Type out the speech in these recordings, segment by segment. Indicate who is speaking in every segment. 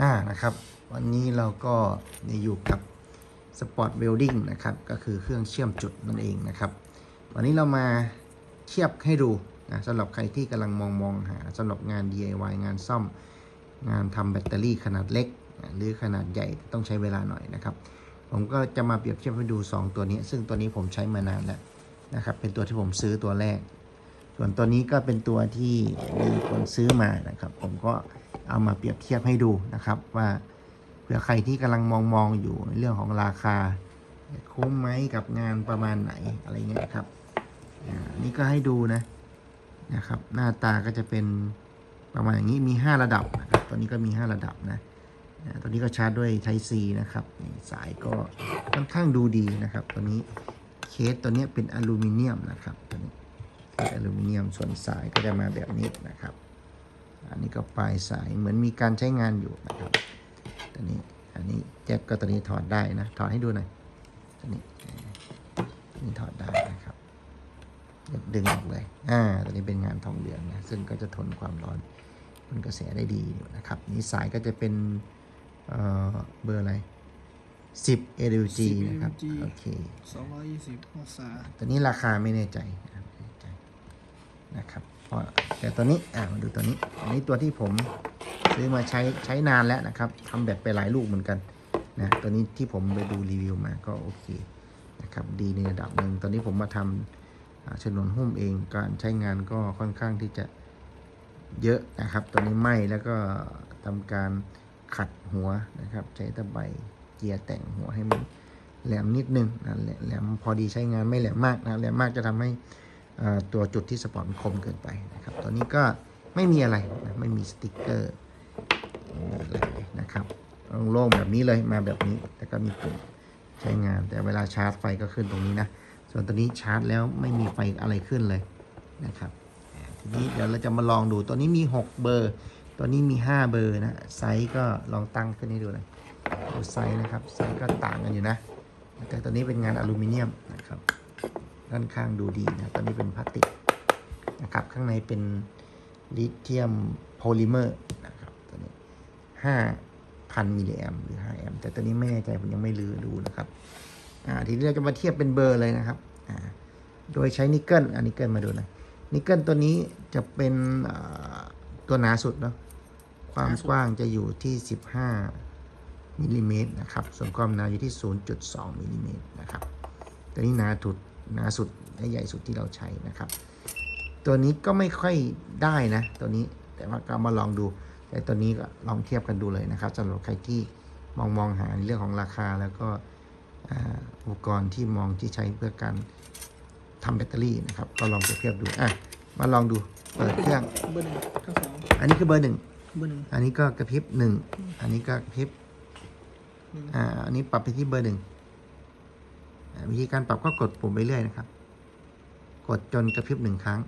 Speaker 1: อ่านะครับ วันนี้เราก็อยู่กับ Sport Welding นะครับ ก็คือเครื่องเชื่อมจุดนั่นเองนะครับ วันนี้เรามาเทียบให้ดูนะสำหรับใครที่กำลังมองมองหาสำหรับงาน DIY งานซ่อม งานทำแบตเตอรี่ขนาดเล็ก หรือขนาดใหญ่ต้องใช้เวลาหน่อยนะครับ ผมก็จะมาเปรียบเทียบให้ดู 2 ตัวนี้ ซึ่งตัวนี้ผมใช้มานานแล้วนะครับ เป็นตัวที่ผมซื้อตัวแรก ส่วนตัวนี้ก็เป็นตัวที่มีคนซื้อมานะครับ ผมก็ เอามาเปรียบเทียบให้ดูนะครับ ว่าเผื่อใครที่กำลังมองมองๆอยู่ในเรื่องของราคา คุ้มไหมกับงานประมาณไหนอะไรเงี้ยครับอ่านี่ก็ให้ดูนะนะครับ หน้าตาก็จะเป็นประมาณอย่างนี้มี 5 ระดับนะครับตัวนี้ก็มี 5 ระดับนะตัวนี้ก็ชาร์จด้วย Type C นะครับสายก็ค่อนข้างดูดีนะครับ ตัวนี้เคสตัวนี้เป็นอลูมิเนียมนะครับตัวนี้เป็นอลูมิเนียมส่วนสายก็จะมาแบบนี้นะครับ อันนี้ก็ปลายสายเหมือนมีการใช้งานอยู่นะครับตัวนี้อันนี้แจ็คก็ตัวนี้ถอดได้นะถอดให้ดูหน่อยตัวนี้ตัวนี้ถอดได้นะครับเดี๋ยวดึงออกเลยอ่าตัวนี้เป็นงานทองเหลืองนะซึ่งก็จะทนความร้อนทนกระแสได้ดีอยู่นะครับนี่สายก็จะเป็นเอ่อเบอร์อะไร10 AWG นะครับ
Speaker 2: AWG
Speaker 1: โอเค
Speaker 2: 220องศา
Speaker 1: ตัวนี้ราคาไม่แน่ใจนะครับไม่ แน่ใจนะครับเพราะแต่ตัวนี้อ่ามาดูตัวนี้ อันนี้ตัวที่ผมซื้อมาใช้ใช้นานแล้วนะครับทำแบตไปหลายลูกเหมือนกันนะตัวนี้ที่ผมไปดูรีวิวมาก็โอเคนะครับดีในระดับหนึ่งตอนนี้ผมมาทำอ่าฉนวนหุ้มเองการใช้งานก็ค่อนข้างที่จะเยอะนะครับ ตัวนี้ไหม้แล้วก็ทำการขัดหัวนะครับ ใช้ตะไบเกียร์แต่งหัวให้มันแหลมนิดนึงนะแหลมพอดีใช้งานไม่แหลมมากนะแหลมมากจะทำให้ ตัวจุดที่สปอร์ตมันคมเกินไปนะครับตัวนี้ก็ไม่มีอะไรนะไม่มีสติกเกอร์อะไรนะครับโล่งๆแบบนี้เลยมาแบบนี้ แต่ก็มีปุ่มใช้งาน แต่เวลาชาร์จไฟก็ขึ้นตรงนี้นะ ส่วนตัวนี้ชาร์จแล้วไม่มีไฟอะไรขึ้นเลยนะครับทีนี้เดี๋ยวเราจะมาลองดูตัวนี้มี 6 เบอร์ ตัวนี้มี 5 เบอร์นะไซส์ก็ลองตั้งขึ้นให้ดูหน่อยดูไซส์นะครับไซส์ก็ต่างกันอยู่นะ แต่ตัวนี้เป็นงานอลูมิเนียม ด้านข้างดูดีนะตัวนี้เป็นพลาสติกนะครับ ข้างในเป็นลิเธียมโพลิเมอร์นะครับตัวนี้ห้าพันมิลลิแอมหรือ5แอมแต่ตัวนี้ไม่แน่ใจผมยังไม่ลือดูนะครับอ่าทีนี้เราจะมาเทียบเป็นเบอร์เลยนะครับอ่าโดยใช้นิกเกิลอันนิกเกิลมาดูนะนิกเกิลตัวนี้จะเป็นอ่าตัวหนาสุดเนาะความกว้างจะอยู่ที่ 15มิลลิเมตรนะครับส่วนความหนาอยู่ที่ 0.2มิลลิเมตรนะครับตัวนี้หนาถุด หนาสุดและใหญ่สุดที่เราใช้นะครับ ตัวนี้ก็ไม่ค่อยได้นะตัวนี้แต่ว่าก็มาลองดู แต่ตัวนี้ก็ลองเทียบกันดูเลยนะครับสำหรับใครที่มองมองหาในเรื่องของราคาแล้วก็อ่าอุปกรณ์ที่มองที่ใช้เพื่อการทำแบตเตอรี่นะครับ ก็ลองเปรียบเทียบดูอะมาลองดูเปิดเครื่อง
Speaker 2: เบอร์หนึ่งทั้งสอง
Speaker 1: อันนี้คือเบอร์หนึ่ง
Speaker 2: เบอร์หนึ่ง
Speaker 1: อันนี้ก็กระพริบหนึ่งอันนี้ก็กระพริบ
Speaker 2: หนึ่ง
Speaker 1: อ่าอันนี้ปรับไปที่เบอร์หนึ่งอ่า วิธีการปรับก็กดปุ่มไปเรื่อยนะครับ กดจนกระพริบหนึ่งครั้ง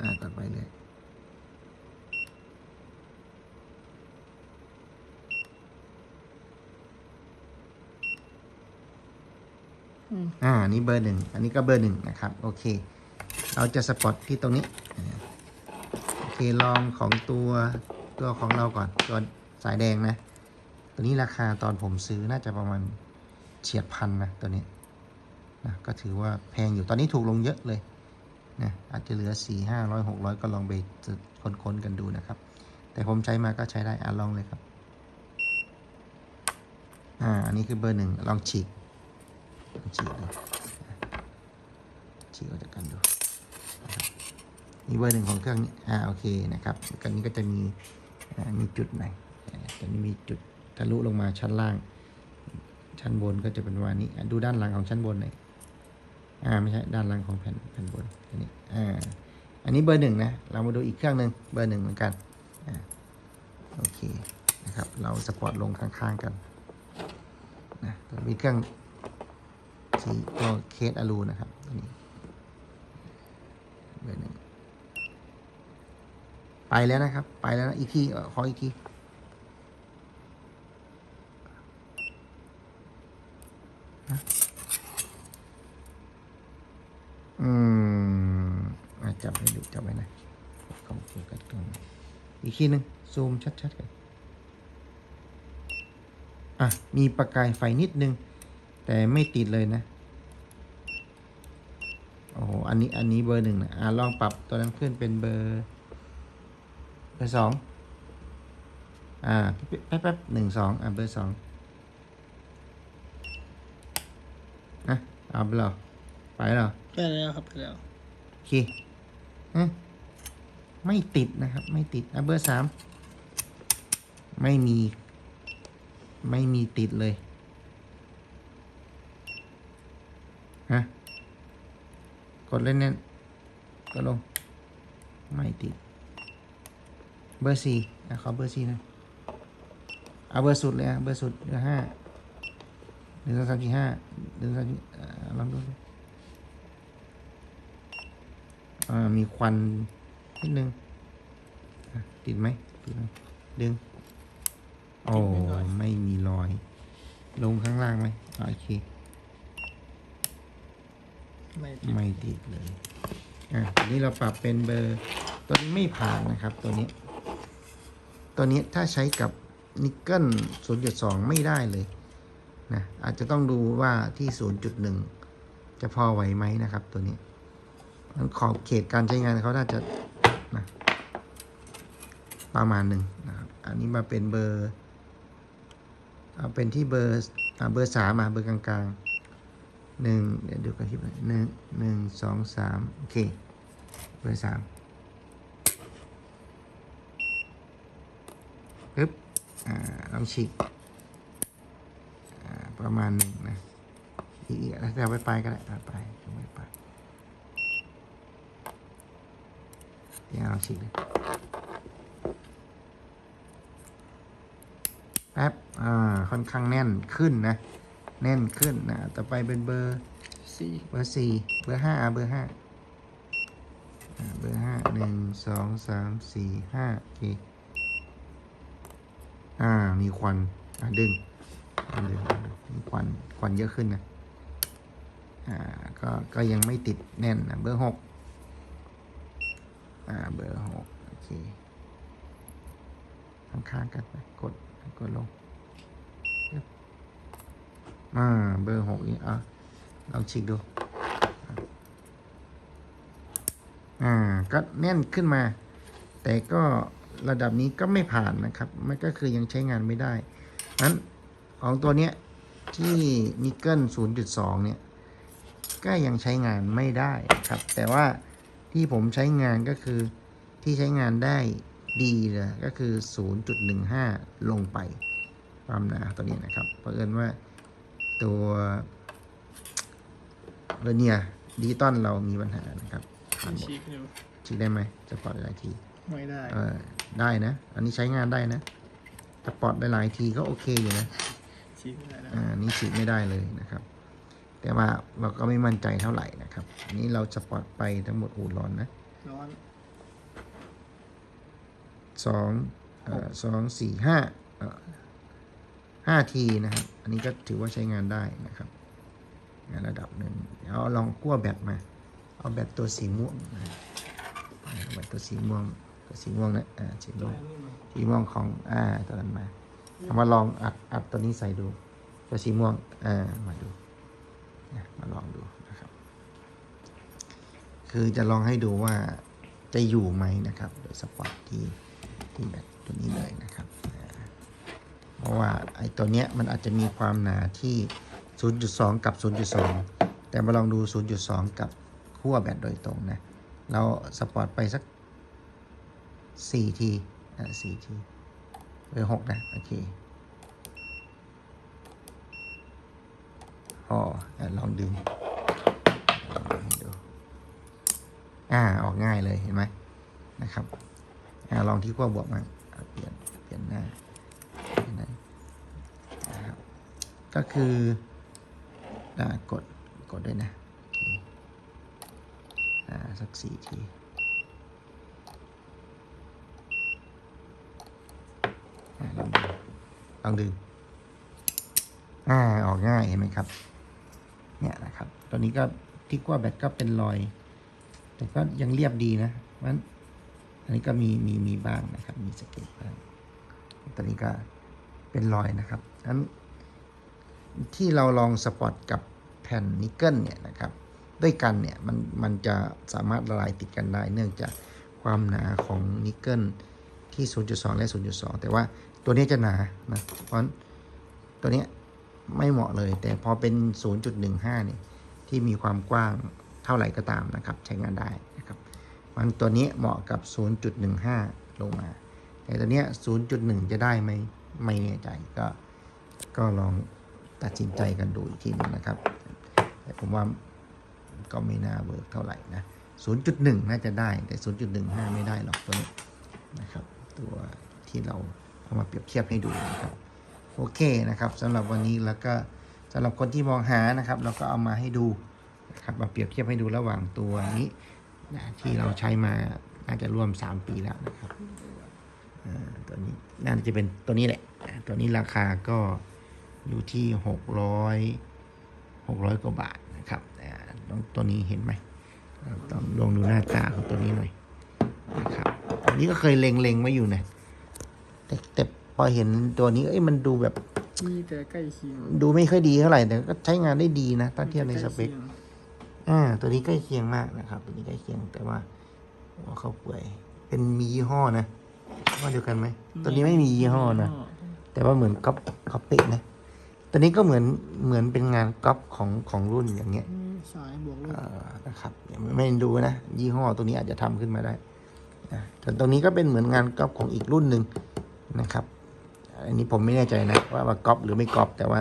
Speaker 1: อ่ากดไปเลย
Speaker 2: อืม
Speaker 1: อ่าอันนี้เบอร์หนึ่ง อันนี้ก็เบอร์หนึ่งนะครับ โอเค เราจะสปอตที่ตรงนี้อ่าโอเค ลองของตัวตัวของเราก่อน ตัวสายแดงนะ ตัวนี้ราคาตอนผมซื้อน่าจะประมาณเฉียดพันนะตัวนี้นะก็ถือว่าแพงอยู่ตอนนี้ถูกลงเยอะเลยนะอาจจะเหลือสี่ห้าร้อยหกร้อยก็ลองไปค้นๆกันดูนะครับ แต่ผมใช้มาก็ใช้ได้อะลองเลยครับ อ่า อันนี้คือเบอร์หนึ่งลองฉีกฉีกดูฉีกออกจากกันดูนี่เบอร์หนึ่งของเครื่องนี้อ่าโอเคนะครับกันนี้ก็จะมีมีจุดหนอ่าตัวนี้มีจุด ทะลุลงมาชั้นล่าง ชั้นบนก็จะเป็นวานี้อะดูด้านหลังของชั้นบนหน่อยอ่าไม่ใช่ด้านหลังของแผ่นแผ่นบนอันนี้อ่าอันนี้เบอร์หนึ่งนะเรามาดูอีกเครื่องหนึ่งเบอร์หนึ่งเหมือนกันอ่าโอเคนะครับเราสปอร์ตลงข้างๆกันนะตัวมีเครื่องสีตัวเคสอลูนะครับตัวนี้เบอร์หนึ่งไปแล้วนะครับ ไปแล้วนะอีกทีขออีกทีฮะ อืมอะจับให้ดูจับไว้หนะกล้องโฟกัสกล้องอีกทีหนึ่งซูมชัดๆกันอะ มีประกายไฟนิดนึง แต่ไม่ติดเลยนะ โอ้โห อันนี้ อันนี้เบอร์หนึ่งนะ อะ ลองปรับตัวนั้นขึ้นเป็นเบอร์ เบอร์สองอ่า แป๊บแป๊บหนึ่งสองอะ เบอร์สองนะ เอาไปเหรอไปเหรอ
Speaker 2: ไปแล้วครับไปแล้ว
Speaker 1: โอเคฮะไม่ติดนะครับ ไม่ติดอะเบอร์สามไม่มี ไม่มีติดเลยฮะกดเล่นเน่นๆก็ลง ไม่ติด เบอร์สี่อะขอเบอร์สี่หนะเอาเบอร์สุดเลยอะเบอร์สุดเบอร์ห้าหนึ่งสองสามสี่ห้าหนึ่งสองสามสี่อ่า ลองดูดูอ่ามีควันนิดนึงอะติดไหมติดไหมดึง โอ้ ไม่มีรอย ลงข้างล่างไหมอ่าโอเค
Speaker 2: ไม่ติด
Speaker 1: ไม่ติดเลยอะทีนี้เราปรับเป็นเบอร์ตัวนี้ไม่ผ่านนะครับ ตัวนี้ ตัวนี้ถ้าใช้กับนิกเกิล0.2 ไม่ได้เลยนะอาจจะต้องดูว่าที่ 0.1 จะพอไหวไหมนะครับ ตัวนี้งั้นขอบเขตการใช้งานเขาน่าจะนะประมาณหนึ่งนะครับ อันนี้มาเป็นเบอร์เอาเป็นที่เบอร์อ่าเบอร์สามอะเบอร์กลางๆหนึ่งเดี๋ยวดูกระพริบหน่อยหนึ่งหนึ่งสองสามโอเค เบอร์สามปึ๊บอ่าลองฉีกอ่าประมาณหนึ่งนะ อีกแต่เอาไปปลายก็ได้เอาไปเอาไปปลายเดี๋ยวลองฉีกเลยแป๊บอ่าค่อนข้างแน่นขึ้นนะ แน่นขึ้นนะต่อไปเป็นเบอร์
Speaker 2: สี่
Speaker 1: เบอร์สี่เบอร์ห้าเบอร์ห้าเบอร์ห้าหนึ่งสองสามสี่ห้าโอเคอ่ามีควันอ่าดึงดึงดึงดึงมีควันควันเยอะขึ้นนะ อ่าก็ก็ยังไม่ติดแน่นนะเบอร์หกอ่าเบอร์หกโอเคข้างๆกันไปกดกดลงอ่าเบอร์หกนี่อะลองฉีกดูอ่าก็แน่นขึ้นมา แต่ก็ระดับนี้ก็ไม่ผ่านนะครับมันก็คือยังใช้งานไม่ได้นั้นของตัวเนี้ยที่นิกเกิล0.2 เนี่ย ก็ยังใช้งานไม่ได้ครับ แต่ว่าที่ผมใช้งานก็คือที่ใช้งานได้ดีเลยก็คือ 0.15 ลงไปความหนาตัวนี้นะครับเพราะเอิญว่าตัวเวอร์เนียร์ดิจิตอลเรามีปัญหานะครับผ่านหมด
Speaker 2: ฉีกอยู่
Speaker 1: ฉีกได้ไหมจะปลอดหลายที
Speaker 2: ไม่ได้
Speaker 1: เออได้นะ อันนี้ใช้งานได้นะจะปลอดหลายๆทีก็โอเคอยู่นะ
Speaker 2: ฉีกไม่ได้นะ
Speaker 1: อ่านี่ฉีดไม่ได้เลยนะครับ แต่ว่าเราก็ไม่มั่นใจเท่าไหร่นะครับอันนี้เราจะปลอดไปทั้งหมดอูร้อนนะ
Speaker 2: ร้อน
Speaker 1: สองเอ่อสองสี่ห้าเอ่อห้าทีนะครับ อันนี้ก็ถือว่าใช้งานได้นะครับในระดับหนึ่งเดี๋ยวลองกั้วแบตมา เอาแบตตัวสีม่วงนะอ่าแบตตัวสีม่วงตัวสีม่วงนะอ่าสีม่วงสีม่วงของอ่าตัวนั้นมาเอามาลองอัดอัดตัวนี้ใส่ดู ตัวสีม่วงอ่ามาดูนะ มาลองดูนะครับ คือจะลองให้ดูว่าจะอยู่ไหมนะครับ โดยสปอร์ตที่ที่แบบตัวนี้เลยนะครับ เพราะว่าไอ้ตัวเนี้ยมันอาจจะมีความหนาที่ 0.2 กับ 0.2 แต่มาลองดู 0.2 กับขั้วแบตโดยตรงนะเราสปอร์ตไปสักสี่ทีอ่าสี่ทีเบอร์หกนะ โอเค พออะลองดึงดูอ่าออกง่ายเลยเห็นไหมนะครับอ่าลองที่ขั้วบวกมาเปลี่ยนเปลี่ยนหน้าเปลี่ยนหน้าก็คืออ่ากดกดด้วยนะอ่าสักสี่ทีลองดูลองดึง อ่า ออกง่ายเห็นไหมครับ เนี่ยนะครับตอนนี้ก็ที่กว่าแบตก็เป็นรอย แต่ก็ยังเรียบดีนะมันอันนี้ก็มีมีมีบ้างนะครับ มีสเก็ดบ้างตอนนี้ก็เป็นรอยนะครับนั้นที่เราลองสปอตกับแผ่นนิกเกิลเนี่ยนะครับ ด้วยกันเนี่ยมันมันจะสามารถละลายติดกันได้ เนื่องจากความหนาของนิกเกิลที่ 0.2 และ 0.2 แต่ว่าตัวนี้จะหนานะเพราะฉะนั้นตัวเนี้ย ไม่เหมาะเลย แต่พอเป็น 0.15เนี่ยที่มีความกว้างเท่าไหร่ก็ตามนะครับ ใช้งานได้นะครับมันตัวนี้เหมาะกับ 0.15 ลงมา แต่ตัวเนี้ย 0.1 จะได้ไหมไม่แน่ใจก็ ก็ลองตัดสินใจกันดูอีกทีหนึงนะครับ แต่ผมว่าก็ไม่น่าเวิร์กเท่าไหร่นะ 0.1 น่าจะได้แต่ 0.15 ไม่ได้หรอกตัวนี้นะครับ ตัวที่เราเอามาเปรียบเทียบให้ดูนะครับ โอเคนะครับสำหรับวันนี้แล้วก็สำหรับคนที่มองหานะครับ เราก็เอามาให้ดูนะครับมาเปรียบเทียบให้ดูระหว่างตัวนี้นะที่เราใช้มาน่าจะร่วม 3 ปีแล้วนะครับตัวนี้น่าจะเป็นตัวนี้แหละ ตัวนี้ราคาก็อยู่ที่ 600 600กว่าบาทนะครับต,ตัวนี้เห็นไหมต้องลองดูหน้าตาของตัวนี้หน่อยนะครับอันนี้ก็เคยเล็งๆไว้อยู่นะแต่แต่ พอเห็นตัวนี้เอ้ยมันดูแบบ
Speaker 2: มีแต่ใกล้เคียง
Speaker 1: ดูไม่ค่อยดีเท่าไหร่แต่ก็ใช้งานได้ดีนะถ้าเทียบในสเปค
Speaker 2: ใกล้คียง
Speaker 1: อ่าตัวนี้ใกล้เคียงมากนะครับ ตัวนี้ใกล้เคียงแต่ว่าหัวเขาเปื่อยเป็นมียี่ห้อนะว่าเดียวกันไหมตัวนี้ไม่มียี่ห้อนะแต่ว่าเหมือนก๊อปก๊อปเป๊ะนะตัวนี้ก็เหมือนเหมือนเป็นงานก๊อปของของรุ่นอย่างเงี้ย
Speaker 2: อืมสายบวกลบ
Speaker 1: เอ่อนะครับยังไม่ดูนะยี่ห้อตัวนี้อาจจะทำขึ้นมาได้นะแต่ตรงนี้ก็เป็นเหมือนงานก๊อปของอีกรุ่นหนึ่งนะครับ อันนี้ผมไม่แน่ใจนะว่าว่าก๊อปหรือไม่ก๊อปแต่ว่า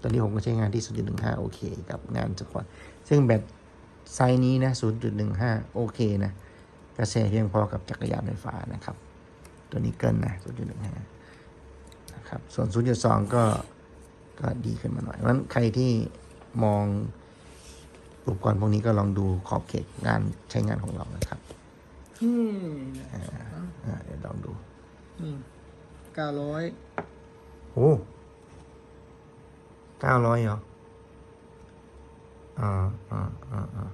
Speaker 1: ตอนนี้ผมก็ใช้งานที่ 0.15 โอเคกับงานสปอร์ตซึ่งแบตไซส์นี้นะ 0.15 โอเคนะกระแสเพียงพอกับจักรยานไฟฟ้านะครับ ตัวนี้เกินนะ 0.15 นะครับ ส่วน 0.2 ก็ก็ดีขึ้นมาหน่อยเพราะฉะนั้นใครที่มองอุปกรณ์พวกนี้ก็ลองดูขอบเขตงานใช้งานของเรานะครับ
Speaker 2: อืม
Speaker 1: อ่าเดี๋ยวลองดู
Speaker 2: นี่ เก้าร้อย
Speaker 1: โอ้เก้าร้อยเหรอ อ่าอ่าอ่าอ่า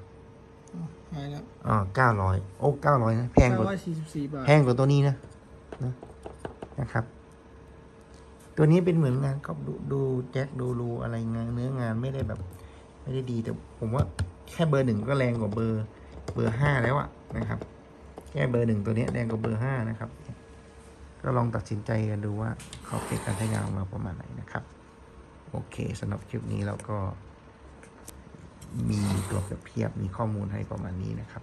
Speaker 2: หายแล้ว
Speaker 1: อ่าเก้าร้อยโอ้เก้าร้อยนะ แพงก
Speaker 2: เก้า
Speaker 1: ว่า
Speaker 2: ร้อยสี่สิบสี่บาท
Speaker 1: แพงกว่าตัวนี้นะนะนะครับ ตัวนี้เป็นเหมือนงานก็ดูดูแจ็คดูรูอะไรงานเนื้องานไม่ได้แบบ ไม่ได้ดีแต่ผมว่าแค่เบอร์หนึ่งก็แรงกว่าเบอร์ เบอร์ห้าแล้วอะนะครับ แค่เบอร์หนึ่งตัวเนี้ยแรงกว่าเบอร์ห้านะครับ ก็ลองตัดสินใจกันดูว่าขอบเขตการใช้งานของเราประมาณไหนนะครับ โอเคสำหรับคลิปนี้เราก็มีตัวเปรียบเทียบมีข้อมูลให้ประมาณนี้นะครับ